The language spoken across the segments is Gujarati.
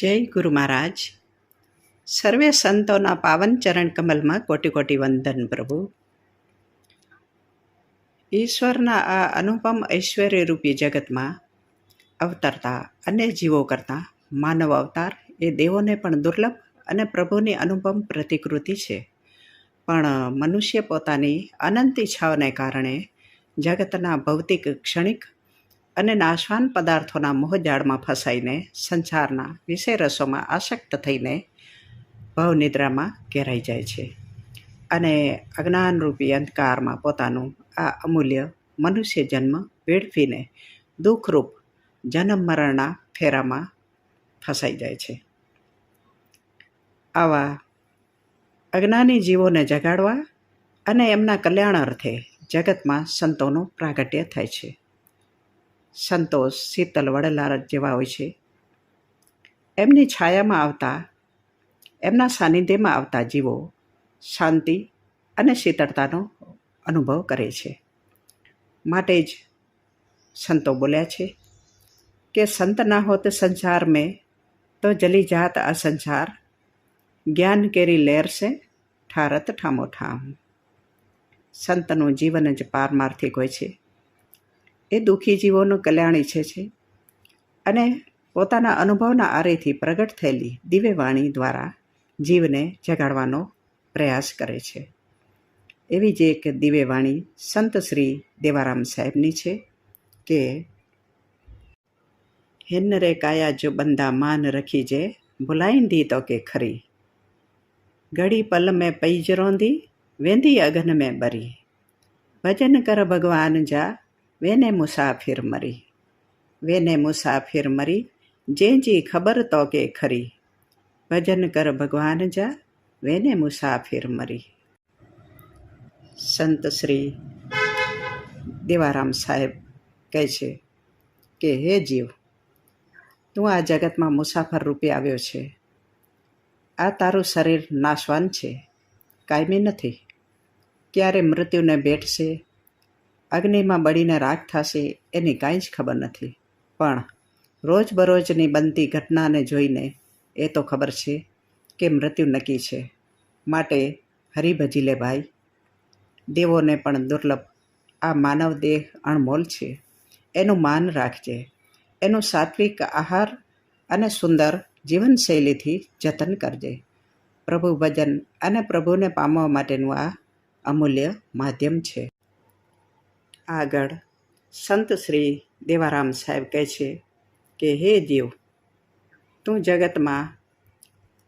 જય ગુરુ મહારાજ. સર્વે સંતોના પાવન ચરણ કમલમાં કોટી કોટી વંદન પ્રભુ. ઈશ્વરના આ અનુપમ ઐશ્વર્યરૂપી જગતમાં અવતરતા અને જીવો કરતાં માનવ અવતાર એ દેવોને પણ દુર્લભ અને પ્રભુની અનુપમ પ્રતિકૃતિ છે. પણ મનુષ્ય પોતાની અનંત ઈચ્છાઓને કારણે જગતના ભૌતિક ક્ષણિક અને નાશવાન પદાર્થોના મોહજાળમાં ફસાઈને સંસારના વિષય રસોમાં આસક્ત થઈને ભવનિદ્રામાં ઘેરાઈ જાય છે. અને અજ્ઞાનરૂપી અંધકારમાં પોતાનું આ અમૂલ્ય મનુષ્ય જન્મ વેડફીને દુઃખરૂપ જન્મ મરણના ફેરામાં ફસાઈ જાય છે. આવા અજ્ઞાની જીવોને જગાડવા અને એમના કલ્યાણ અર્થે જગતમાં સંતોનું પ્રાગટ્ય થાય છે. સંતોષ શીતલ વડલાર જેવા હોય છે. એમની છાયામાં આવતા, એમના સાનિધ્યમાં આવતા જીવો શાંતિ અને શીતળતાનો અનુભવ કરે છે. માટે જ સંતો બોલ્યા છે કે, સંત ના હોત સંસાર મેં, તો જલી જાત આ સંસાર જ્ઞાન કેરી લહેર છે ઠારત ઠામો ઠામ. સંતનું જીવન જ પારમાર્થિક હોય છે. એ દુઃખી જીવોનું કલ્યાણ ઈચ્છે છે. અને પોતાના અનુભવના આરેથી પ્રગટ થયેલી દિવ્યવાણી દ્વારા જીવને જગાડવાનો પ્રયાસ કરે છે. એવી જ એક દિવ્યવાણી સંત શ્રી દેવારામ સાહેબની છે કે, હિન રે કાયા જો બંદા માન રખી જે ભૂલાઈંદી તો કે ખરી. ઘડી પલ મેં પૈજ રોંધી, વેંધી અગન મેં બરી. ભજન કર ભગવાન જા વેને મુસાફિર મરી. વેને મુસાફિર મરી. જેજી ખબર તો કે ખરી. ભજન કર ભગવાન જા, વેને મુસાફિર મરી. સંત શ્રી દેવારામ સાહેબ કહે છે કે, હે જીવ, તું આ જગતમાં મુસાફર રૂપે આવ્યો છે. આ તારું શરીર નાશવાન છે. કાયમી નથી. ક્યારે મૃત્યુને ભેટશે? અગ્નિમાં બળીને રાખ થશે એની કાંઈ જ ખબર નથી. પણ રોજબરોજની બનતી ઘટનાને જોઈને એ તો ખબર છે કે મૃત્યુ નક્કી છે. માટે હરિભજી લે ભાઈ. દેવોને પણ દુર્લભ. આ માનવ દેહ અણમોલ છે. એનું માન રાખજે. એનું સાત્વિક આહાર અને સુંદર જીવનશૈલીથી જતન કરજે. પ્રભુ ભજન અને પ્રભુને પામવા માટેનું આ અમૂલ્ય માધ્યમ છે. આગળ સંત શ્રી દેવારામ સાહેબ કહે છે કે, હે જીવ, તું જગતમાં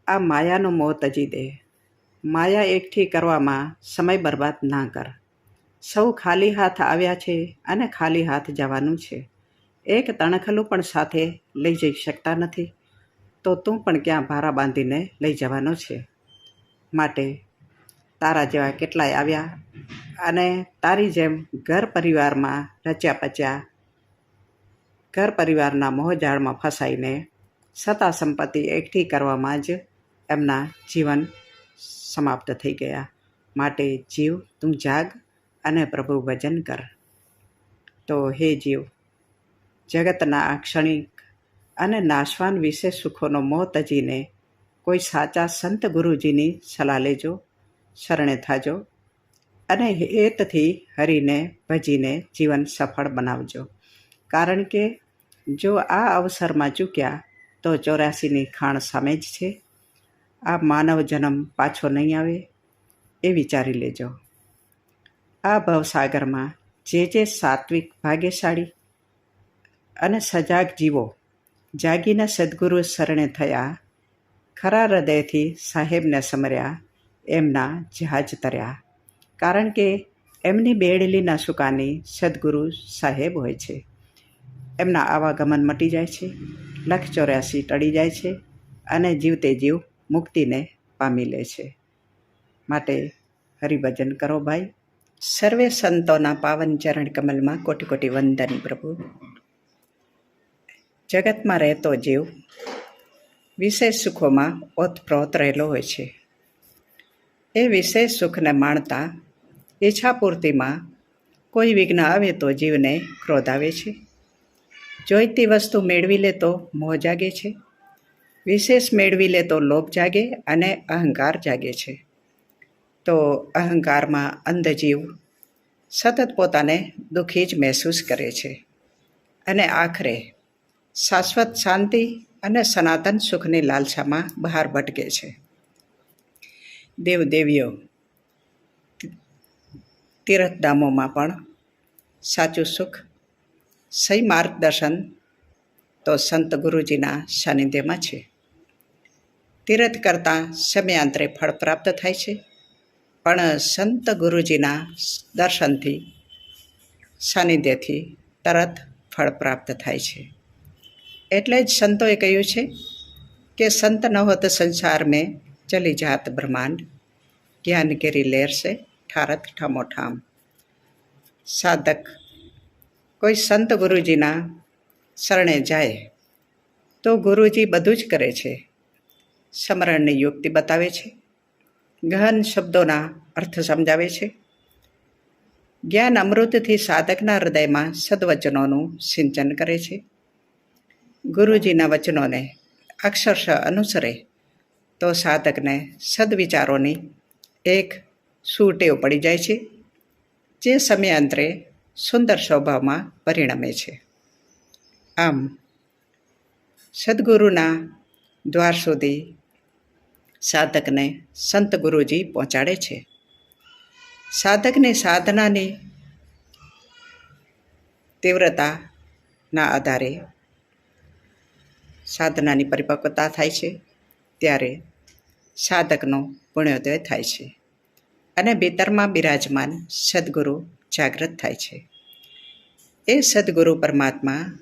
આ માયાનો મોહ તજી દે. માયા એકઠી કરવામાં સમય બરબાદ ના કર. સૌ ખાલી હાથ આવ્યા છે અને ખાલી હાથ જવાનું છે. એક તણખલું પણ સાથે લઈ જઈ શકતા નથી. તો તું પણ ક્યાં ભારા બાંધીને લઈ જવાનો છે માટે તારા જેવા કેટલાય આવ્યા અને તારી જેમ ઘર પરિવારમાં રચ્યા પચ્યા, ઘર પરિવારના મોહજાળમાં ફસાઈને સત્તા સંપત્તિ એકઠી કરવામાં જ એમના જીવન સમાપ્ત થઈ ગયા. માટે જીવ તું જાગ અને પ્રભુ ભજન કર. તો હે જીવ, જગતના ક્ષણિક અને નાશવાન વિશે સુખોનો મોહ તજીને કોઈ સાચા સંત ગુરુજીની સલાહ લેજો, શરણે થાજો અને હેતથી હરીને ભજીને જીવન સફળ બનાવજો. કારણ કે જો આ અવસરમાં ચૂક્યા તો ચોર્યાસીની ખાણ સામે જ છે. આ માનવ જન્મ પાછો નહીં આવે એ વિચારી લેજો. આ ભવસાગરમાં જે જે સાત્વિક ભાગ્યશાળી અને સજાગ જીવો જાગીને સદગુરુ શરણે થયા, ખરા હૃદયથી સાહેબને સમર્યા, એમના જહાજ તર્યા. કારણ કે એમની બેડલીના સુકાની સદગુરુ સાહેબ હોય છે. એમના આવાગમન મટી જાય છે, લખ ચોર્યાસી ટળી જાય છે અને જીવતે જીવ મુક્તિને પામી લે છે. માટે હરિભજન કરો ભાઈ. સર્વે સંતોના પાવન ચરણ કમલમાં કોટી કોટી વંદન પ્રભુ. જગતમાં રહેતો જીવ વિશેષ સુખોમાં ઓતપ્રોત રહેલો હોય છે. એ વિશેષ સુખને માણતા ઈચ્છાપૂર્તિમાં કોઈ વિઘ્ન આવે તો જીવને ક્રોધ આવે છે. જોઈતી વસ્તુ મેળવી લે તો મોહ જાગે છે. વિશેષ મેળવી લે તો લોભ જાગે અને અહંકાર જાગે છે. તો અહંકારમાં અંધજીવ સતત પોતાને દુઃખી જ મહેસૂસ કરે છે. અને આખરે શાશ્વત શાંતિ અને સનાતન સુખની લાલસામાં બહાર ભટકે છે. દેવદેવીઓ તીર્થધામોમાં પણ સાચું સુખ. સહી માર્ગદર્શન તો સંત ગુરુજીના સાનિધ્યમાં છે. તીર્થ કરતાં સમયાંતરે ફળ પ્રાપ્ત થાય છે. પણ સંત ગુરુજીના દર્શનથી, સાનિધ્યથી તરત ફળ પ્રાપ્ત થાય છે. એટલે જ સંતોએ કહ્યું છે કે સંત ન હોત સંસાર મેં ચલી જાત બ્રહ્માંડ જ્ઞાન કેરી લેર ઠારત ઠમોઠામ સાધક, કોઈ સંત ગુરુજીના શરણે જાય, તો ગુરુજી બધું જ કરે છે. સ્મરણની યુક્તિ બતાવે છે. ગહન શબ્દોના અર્થ સમજાવે છે. જ્ઞાન અમૃતથી સાધકના હૃદયમાં સદવચનોનું સિંચન કરે છે. ગુરુજીના વચનોને અક્ષરશ અનુસરે, તો સાધકને સદવિચારોની એક સુટેવ પડી જાય છે, જે સમયાંતરે સુંદર સ્વભાવમાં પરિણમે છે. આમ, સદગુરુના દ્વાર સુધી સાધકને સંત ગુરુજી પહોંચાડે છે. સાધકને સાધનાની તીવ્રતાના આધારે સાધનાની પરિપક્વતા થાય છે, ત્યારે સાધકનો પુણ્યોદય થાય છે. અને ભીતરમાં બિરાજમાન સદગુરુ જાગૃત થાય છે. એ સદગુરુ પરમાત્મા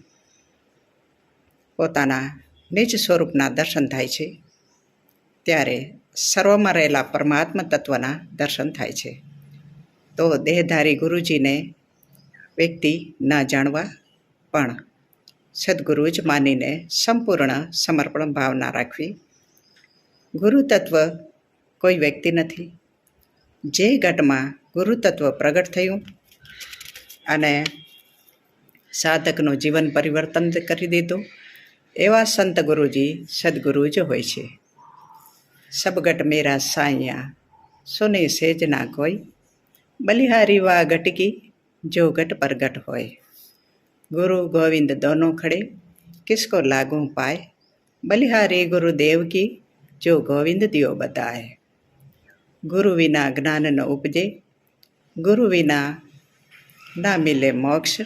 પોતાના નિજ સ્વરૂપના દર્શન થાય છે. ત્યારે સર્વમાં રહેલા પરમાત્મા તત્વના દર્શન થાય છે. તો દેહધારી ગુરુજીને વ્યક્તિ ન જાણવા પણ સદગુરુ જ માનીને સંપૂર્ણ સમર્પણ ભાવના રાખવી ગુરુ તત્વ કોઈ વ્યક્તિ નથી. જે ઘટમાં ગુરુતત્વ પ્રગટ થયું અને સાધકનું જીવન પરિવર્તન કરી દીધું, એવા સંત ગુરુજી સદગુરુ જ હોય છે. સબગટ મેરા સાયા, સુને સેજ ના કોઈ, બલિહારી વા ગટકી, જો ગટ પ્રગટ હોય. ગુરુ ગોવિંદ દોનો ખડે, કિસકો લાગુ પાય, બલિહારી ગુરુદેવ કી, જો ગોવિંદ દિયો બતાય. ગુરુ વિના જ્ઞાનનો ઉપજે, ગુરુ વિના ના મિલે મોક્ષ,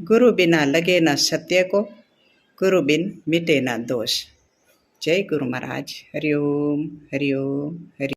ગુરુ બિના લગે ના સત્ય કો, ગુરુ બિન મિટે ના દોષ. જય ગુરુ મહારાજ. હરિઓમ હરિઓમ હરિ